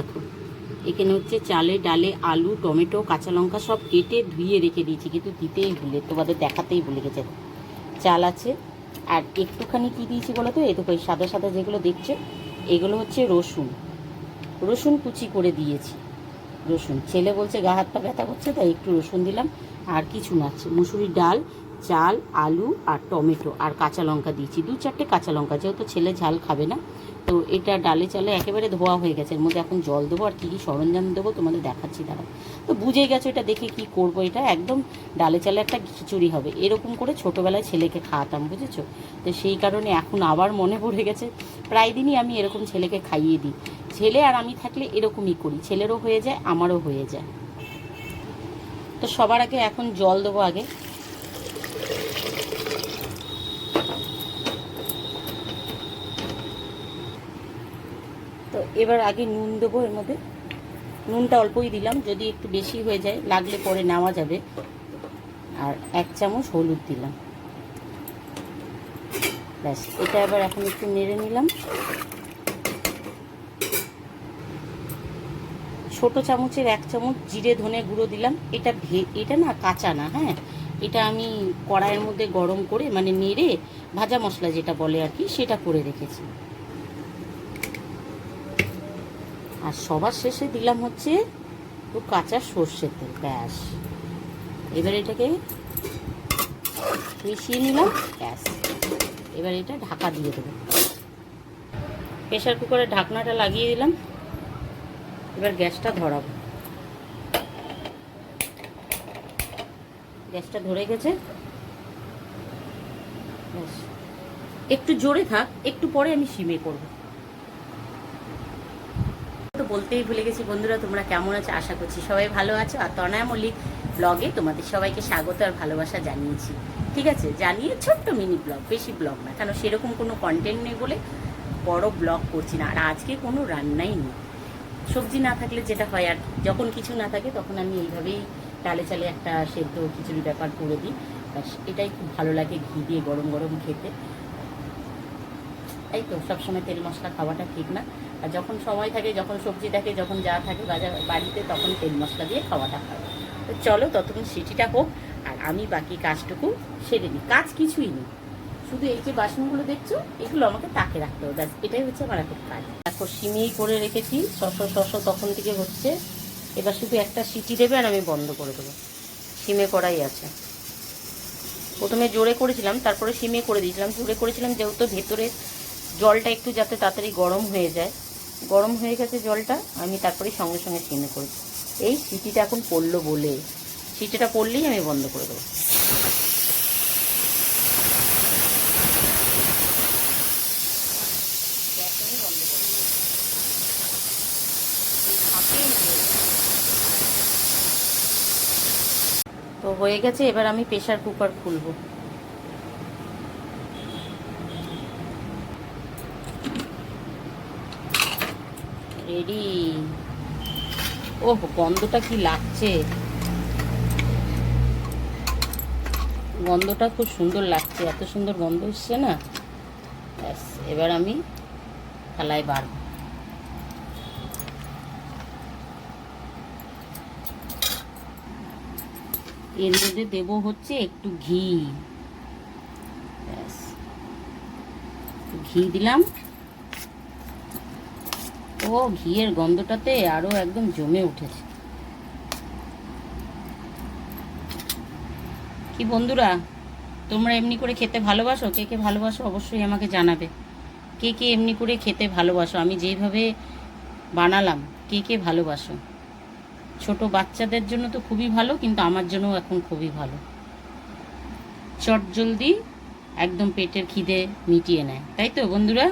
দেখো, এখানে হচ্ছে চালে, ডালে আলু, টমেটো, কাঁচা লঙ্কা সব কেটে ধুয়ে রেখে দিয়েছি, কিন্তু দিতেই ভুলে, তোমাদের দেখাতেই ভুলে গেছে। চাল আছে, আর একটুখানি কি দিয়েছি বলো তো? এই দেখো সাদা সাদা যেগুলো দেখছ, এগুলো হচ্ছে রসুন। রসুন কুচি করে দিয়েছি, রসুন। ছেলে বলছে গা হাত পা ব্যথা করছে, তাই একটু রসুন দিলাম, আর কিছু না মুসুরির ডাল চাল, আলু আর টমেটো আর কাঁচা লঙ্কা দিয়েছি। দু চারটে কাঁচা লঙ্কা, যেহেতু ছেলে ঝাল খাবে না, তো এটা ডালে চালে একেবারে ধোয়া হয়ে গেছে। এর মধ্যে এখন জল দেবো আর কী কী সরঞ্জাম দেবো তোমাদের দেখাচ্ছি দাঁড়া। তো বুঝে গেছো এটা দেখে কি করব এটা? একদম ডালে চালে একটা খিচুড়ি হবে। এরকম করে ছোটোবেলায় ছেলেকে খাওয়াতাম, বুঝেছ? তো সেই কারণে এখন আবার মনে পড়ে গেছে। প্রায় দিনই আমি এরকম ছেলেকে খাইয়ে দিই। ছেলে আর আমি থাকলে এরকমই করি। ছেলেরও হয়ে যায়, আমারও হয়ে যায়। তো সবার আগে এখন জল দেবো আগে। তো এবার আগে নুন দেবো এর মধ্যে। নুনটা অল্পই দিলাম, যদি একটু বেশি হয়ে যায়, লাগলে পরে নেওয়া যাবে। আর এক চামচ হলুদ দিলাম। ব্যাস, এটা এবার এখন একটু নেড়ে নিলাম। ছোট চামচের এক চামচ জিরে ধনে গুঁড়ো দিলাম। এটা ভে, এটা না কাঁচা না হ্যাঁ? এটা আমি কড়াইয়ের মধ্যে গরম করে মানে নেড়ে ভাজা মশলা যেটা বলে আর কি, সেটা করে রেখেছি। আর সবার শেষে দিলাম হচ্ছে একটু কাঁচা সর্ষের তেল, ব্যাস। এবার এটাকে মিশিয়ে নিলাম, ব্যাস। এবার এটা ঢাকা দিয়ে দেবো। প্রেশার কুকারে ঢাকনাটা লাগিয়ে দিলাম। এবার গ্যাসটা ধরাবো। গ্যাসটা ধরে গেছে। একটু জোরে থাক, একটু পরে আমি সিমে করব। বলতেই ভুলে গেছি, বন্ধুরা, তোমরা কেমন আছো? আশা করছি সবাই ভালো আছো। আর তনয়া মল্লিক ব্লগে তোমাদের সবাইকে স্বাগত আর ভালোবাসা জানিয়েছি। ঠিক আছে? জানিয়ে ছোট্ট মিনি ব্লগ, বেশি ব্লগ না, কেন সেরকম কোনো কন্টেন্ট নেই বলে বড় ব্লগ করছি না। আর আজকে কোনো রান্নাই নেই। সবজি না থাকলে যেটা হয়, আর যখন কিছু না থাকে, তখন আমি এইভাবেই ডালে চালে একটা সেদ্ধ খিচুড়ি ব্যাপার করে দিই। ব্যাস, এটাই খুব ভালো লাগে ঘি দিয়ে গরম গরম খেতে। এই তো সবসময় তেল মশলা খাওয়াটা ঠিক না। আর যখন সময় থাকে, যখন সবজি থাকে, যখন যা থাকে বাজার, বাড়িতে তখন তেল মশলা দিয়ে খাওয়াটা খাওয়া তো চলো ততক্ষণ সিটিটা হোক, আর আমি বাকি কাজটুকু সেরে নিই। কাজ কিছুই নেই। শুধু এই যে বাসনগুলো দেখছ, এগুলো আমাকে তাকে রাখতে হবে। এটাই হচ্ছে আমার এখন কাজ। দেখো, সিমিই করে রেখেছি। ছশো ছশো তখন থেকে হচ্ছে। এবার শুধু একটা সিটি দেবে আর আমি বন্ধ করে দেবো। সিমে করাই আছে। প্রথমে জোরে করেছিলাম, তারপরে সিমে করে দিয়েছিলাম। জোরে করেছিলাম যেহেতু ভেতরে জলটা একটু যাতে তাড়াতাড়ি গরম হয়ে যায়। গরম হয়ে গেছে জলটা, আমি তারপরে সঙ্গে সঙ্গে সিমে করেছি এই সিটিটা এখন পড়ল বলে। সিটিটা পড়লেই আমি বন্ধ করে দেবো। তো হয়ে গেছে, এবার আমি প্রেশার কুকার খুলবো। রেডি। ওহ, গন্ধটা কি লাগছে? গন্ধটা খুব সুন্দর লাগছে, এত সুন্দর গন্ধ এসছে না? ব্যাস, এবার আমি থালায় বাড়ব এর মধ্যে দেব হচ্ছে একটু ঘি। ব্যাস ঘি দিলাম। ও, ঘিয়ের গন্ধটাতে আরও একদম জমে উঠেছে। কি বন্ধুরা, তোমরা এমনি করে খেতে ভালোবাসো? কে কে ভালোবাসো অবশ্যই আমাকে জানাবে। কে কে এমনি করে খেতে ভালোবাসো? আমি যেইভাবে বানালাম, কে কে ভালোবাসো? ছোট বাচ্চাদের জন্য তো খুবই ভালো, কিন্তু আমার জন্য এখন খুবই ভালো। চট জলদি একদম পেটের খিদে মিটিয়ে নেয়, তাই তো বন্ধুরা?